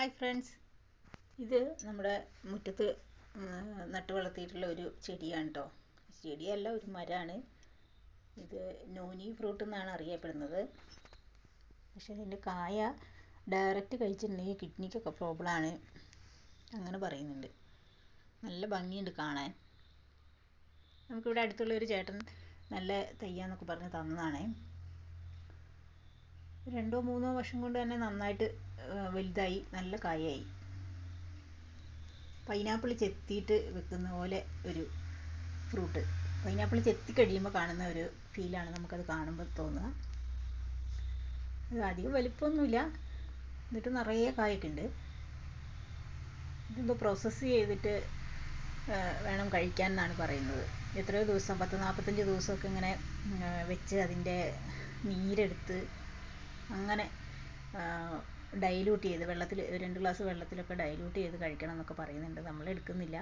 Hi friends ഇത് നമ്മുടെ മുറ്റത്ത് നട്ട് വളർത്തിയിട്ടുള്ള ഒരു ചെടിയാണ് കേട്ടോ ചെടിയല്ല ഒരു മരമാണ് ഇത് നോനി ഫ്രൂട്ട് എന്നാണ് അറിയപ്പെടുന്നത്. പക്ഷേ ഇതിന്റെ കായ ഡയറക്റ്റ് കഴിച്ചിട്ടുണ്ടെങ്കിൽ കിഡ്നിക്കൊക്കെ പ്രോബ്ലമാണ് അങ്ങനെ പറയുന്നുണ്ട്. നല്ല ഭംഗിയുണ്ട് കാണാൻ. നമുക്കിവിടെ അടുത്തുള്ള ഒരു ചേട്ടൻ നല്ല തയ്യാന്നൊക്കെ പറഞ്ഞ് തന്നതാണേ. രണ്ടോ മൂന്നോ വർഷം കൊണ്ട് തന്നെ നന്നായിട്ട് വലുതായി നല്ല കായായി. പൈനാപ്പിൾ ചെത്തിയിട്ട് വെക്കുന്ന പോലെ ഒരു ഫ്രൂട്ട്. പൈനാപ്പിൾ ചെത്തി കഴിയുമ്പോൾ കാണുന്ന ഒരു ഫീലാണ് നമുക്കത് കാണുമ്പോൾ തോന്നുക. അത് അധികം വലിപ്പമൊന്നുമില്ല. എന്നിട്ട് നിറയെ കായൊക്കെ ഉണ്ട് ഇതെന്തോ പ്രോസസ്സ് ചെയ്തിട്ട് വേണം കഴിക്കാൻ എന്നാണ് പറയുന്നത്. എത്രയോ ദിവസം പത്ത് നാൽപ്പത്തഞ്ച് ദിവസമൊക്കെ ഇങ്ങനെ വെച്ച് അതിന്റെ നീരെടുത്ത് അങ്ങനെ ഡൈല്യൂട്ട് ചെയ്ത് വെള്ളത്തിൽ രണ്ട് ഗ്ലാസ് വെള്ളത്തിലൊക്കെ ഡൈല്യൂട്ട് ചെയ്ത് കഴിക്കണം എന്നൊക്കെ പറയുന്നുണ്ട്. നമ്മൾ എടുക്കുന്നില്ല